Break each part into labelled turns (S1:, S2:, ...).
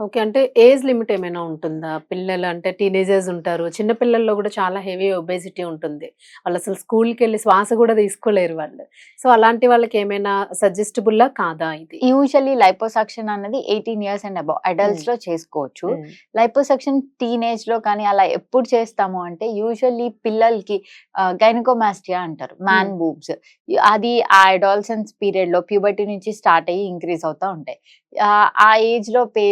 S1: Okay. అంటే age limit ఏమైనా ఉంటుందా? పిల్లలు అంటే టీనేజర్స్ ఉంటారు. చిన్న పిల్లల్లో గూడా చాలా హెవీ ఒబేసిటీ ఉంటుంది. వాళ్ళసలు స్కూల్‌కెళ్ళి శ్వాస గూడా తీసుకోలేరు వాళ్ళు. సో, అలాంటి వాళ్ళకేమైనా సజెస్టబుల్లా కాదా ఇది?
S2: యూజువల్లీ లైపోసక్షన్ అన్నది 18 ఇయర్స్ అండ్ అబోవ్
S1: హ్మ్.
S2: అడల్ట్స్‌లో చేసుకోవచ్చు. లైపోసక్షన్ టీనేజ్‌లో కానీ అలా ఎప్పుడు చేస్తాము అంటే యూజువల్లీ పిల్లలకి గైనకోమాస్టియా అంటారు. మ్యాన్. బూబ్స్. అది ఆ అడాలసెన్స్ పీరియడ్‌లో ప్యూబర్టీ నుంచి స్టార్ట్ అయ్యి ఇంక్రీజ్ అవుతా ఉంటాయి. ఆ ఏజ్‌లో పే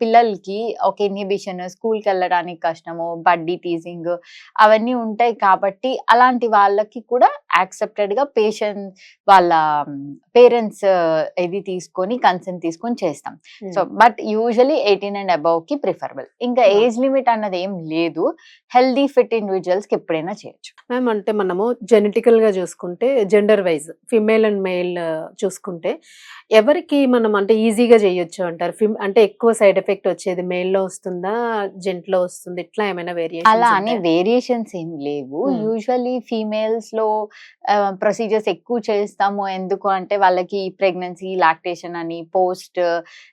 S2: పిల్లలకి ఒక ఇన్హిబిషన్, స్కూల్‌కెళ్ళడానికి కష్టము, బడ్డీ టీజింగ్ అవన్నీ ఉంటాయి కాబట్టి అలాంటి వాళ్ళకి కూడా యాక్సెప్టెడ్‌గా పేషెంట్ వాళ్ళ పేరెంట్స్ ఇది తీసుకొని కన్సెంట్ తీసుకొని చేస్తాం. సో. బట్ యూజువల్లీ 18 అండ్ అబోవ్‌కి ప్రిఫరబుల్. ఇంకా! ఏజ్ లిమిట్ అన్నది ఏం లేదు. హెల్తీ ఫిట్ ఇండివిడ్యుయల్స్‌కి ఎప్పుడైనా చేయొచ్చు.
S1: మ్యామ్ అంటే మనము జెనెటికల్‌గా చూసుకుంటే gender wise female and male చూసుకుంటే ఎవరికి మనం అంటే ఈజీగా చేయొచ్చు అంటారు? ఫిమ్ అంటే ఎక్కువ సైడ్ ఎఫెక్ట్ వచ్చేది మేల్‌లో వస్తుందా? జెంట్‌లో వస్తుందా? ఇట్లా ఏమైనా
S2: అలా
S1: వేరియేషన్స్
S2: అని
S1: ఉంటాయా?
S2: వేరియేషన్స్ ఏం లేవు. యూజువల్లీ ఫీమేల్స్‌లో ఆహ్, ప్రొసీజర్స్ ఎక్కువ చేస్తాము. ఎందుకు అంటే వాళ్ళకి ప్రెగ్నెన్సీ, లాక్టేషన్ అని, పోస్ట్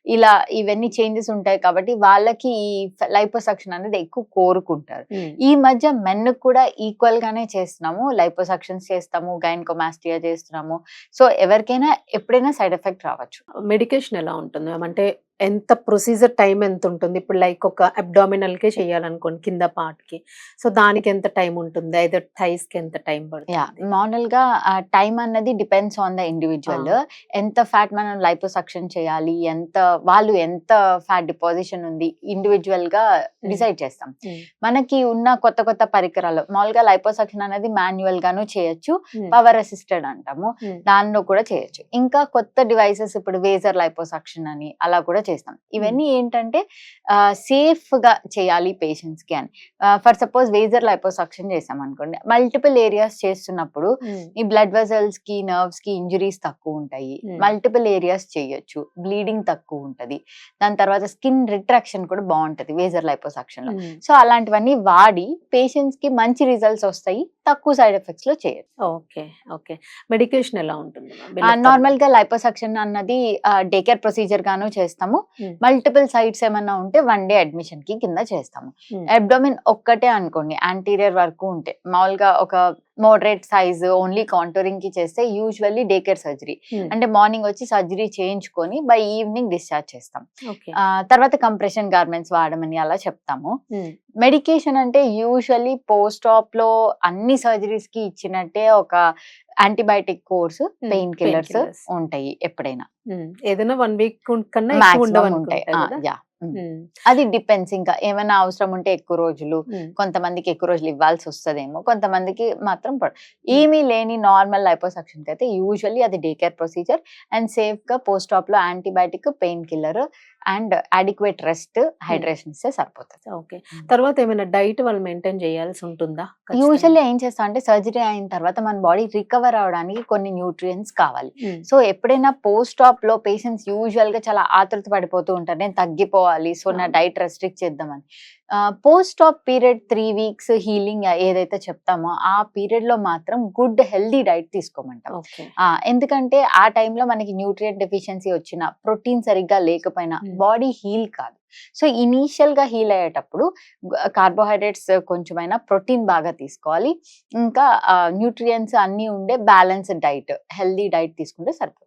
S2: ఇలా ఇవన్నీ చేంజెస్ ఉంటాయి కాబట్టి వాళ్ళకి ఈ లైపోసక్షన్ అనేది ఎక్కువ కోరుకుంటారు. ఈ మధ్య మెన్‌కి కూడా ఈక్వల్ గానే చేస్తున్నాము. లైపోసక్షన్స్ చేస్తాము, గైనకోమాస్టియా చేస్తున్నాము. సో, ఎవరికైనా ఎప్పుడైనా సైడ్ ఎఫెక్ట్ రావచ్చు.
S1: మెడికేషన్ ఎలా ఉంటుంది? అంటే ఎంత ప్రొసీజర్ టైమ్ ఎంత ఉంటుంది? ఇప్పుడు లైక్ ఒక అబ్డామినల్‌కే చేయాలనుకోండి కింద పార్ట్‌కి. సో, దానికి ఎంత టైమ్ ఉంటుంది? ఐదర్ థైస్‌కి ఎంత
S2: యాహ్!
S1: పడుతుంది?
S2: మామూలుగా ఆహ్, టైమ్ అన్నది depends on the
S1: ah!
S2: Individual. ఎంత ఫ్యాట్ మనం లైపోసక్షన్ చేయాలి, ఎంత వాళ్ళు ఎంత ఫ్యాట్ డిపాజిషన్ ఉంది ఇండివిడ్యువల్‌గా
S1: హ్మ్.
S2: డిసైడ్ చేస్తాం. మనకి ఉన్న కొత్త కొత్త పరికరాలు మామూలుగా లైపోసక్షన్ అనేది మాన్యువల్ గాను చేయొచ్చు. పవర్ అసిస్టెడ్ అంటాము. దానిలో కూడా చేయొచ్చు. ఇంకా కొత్త డివైసెస్ ఇప్పుడు వేజర్ లైపోసక్షన్ అని అలా కూడా చేస్తాం. ఇవన్నీ ఏంటంటే సేఫ్‌గా చేయాలి పేషెంట్స్‌కి అని. ఆహ్, ఫర్ సపోజ్ వేజర్ లైపోసక్షన్ చేసామనుకోండి. మల్టిపుల్ ఏరియాస్ చేస్తున్నప్పుడు. ఈ బ్లడ్ వెసల్స్‌కి, నర్వ్స్‌కి ఇంజ్యూరీస్ తక్కువుంటాయి.
S1: హ్మ్.
S2: మల్టిపుల్ ఏరియాస్ చేయొచ్చు. బ్లీడింగ్ తక్కువుంటది. దాని తర్వాత స్కిన్ రిట్రాక్షన్ కూడా బావుంటది వేజర్ లైపోసక్షన్‌లో. సో, అలాంటివన్నీ వాడి పేషెంట్స్‌కి మంచి రిజల్ట్స్ వస్తాయి. తక్కువ సైడ్ ఎఫెక్ట్స్‌లో చేయొచ్చు.
S1: ఓకే. ఓకే. మెడికేషన్ ఎలా ఉంటుంది థెరపీ?
S2: నార్మల్‌గా లైపోసక్షన్ అన్నది డే కేర్ ప్రొసీజర్ గాను చేస్తాము. మల్టిపుల్ సైట్స్ ఏమన్నా ఉంటే వన్ డే అడ్మిషన్‌కి కింద చేస్తాము. అబ్డోమెన్ ఒక్కటే అనుకోండి యాంటీరియర్ వరకు ఉంటే మామూలుగా ఒక మోడరేట్ సైజ్ ఓన్లీ కాంటూరింగ్‌కి చేస్తే యూజువల్లీ డే కేర్ సర్జరీ. అంటే మార్నింగ్ వచ్చి సర్జరీ చేయించుకొని బై ఈవినింగ్ డిశ్చార్జ్ చేస్తాం. తర్వాత కంప్రెషన్ గార్మెంట్స్ వాడమని అలా చెప్తాము. మెడికేషన్ అంటే యూజువల్లీ పోస్ట్ ఆప్‌లో అన్ని సర్జరీస్‌కి ఇచ్చినట్టే ఒక యాంటీబయాటిక్ కోర్స్. Pain killers. ఉంటాయి ఎప్పుడైనా.
S1: హ్మ్. ఏదైనా 1 వీక్ కన్నా
S2: ఉంటాయి.
S1: ఉండవనుకుంటా
S2: అది డిపెండ్స్ ఇంకా ఏమైనా అవసరం ఉంటే ఎక్కువ రోజులు. కొంతమందికి ఎక్కువ రోజులు ఇవ్వాల్సొస్తదేమో, కొంతమందికి మాత్రం. ఏమీ లేని నార్మల్ లైపోసక్షన్‌కైతే యూజువల్లీ అది డే కేర్ ప్రొసీజర్ అండ్ సేఫ్‌గా post ఆప్‌లో antibiotic, pain killer and adequate rest. Hydration ఇస్తే సరిపోతది.
S1: ఓకే. తర్వాత ఏమైనా డైట్ వాళ్ళు మెయింటైన్ చేయాల్సి ఉంటుందా?
S2: యూజువల్లీ ఏం చేస్తాం అంటే సర్జరీ అయిన తర్వాత మన బాడీ రికవర్ అవ్వడానికి కొన్ని న్యూట్రియంట్స్ కావాలి. సో, ఎప్పుడైనా పోస్ట్ ఆప్‌లో పేషెంట్స్ యూజువల్‌గా చాలా ఆతృత పడిపోతూ ఉంటారు. నేను తగ్గిపోవాలి. సో, నా. డైట్ రెస్ట్రిక్ట్ చేద్దామని. Post op period 3 weeks healing ఏదైతే చెప్తామో ఆ పీరియడ్‌లో మాత్రం గుడ్ హెల్తీ డైట్ తీసుకోమంటాం. ఎందుకంటే ఆ టైంలో మనకి న్యూట్రియంట్ డెఫిషియన్సీ వచ్చినా, ప్రోటీన్ సరిగ్గా లేకపోయినా. బాడీ హీల్ కాదు. సో, ఇనీషియల్‌గా హీల్ అయ్యేటప్పుడు గ కార్బోహైడ్రేట్స్ కొంచెమైనా, ప్రోటీన్ బాగా తీసుకోవాలి. ఇంకా న్యూట్రియంట్స్ అన్నీ ఉండే బ్యాలెన్స్‌డ్ డైట్, హెల్తీ డైట్ తీసుకుంటే సరిపోతుంది.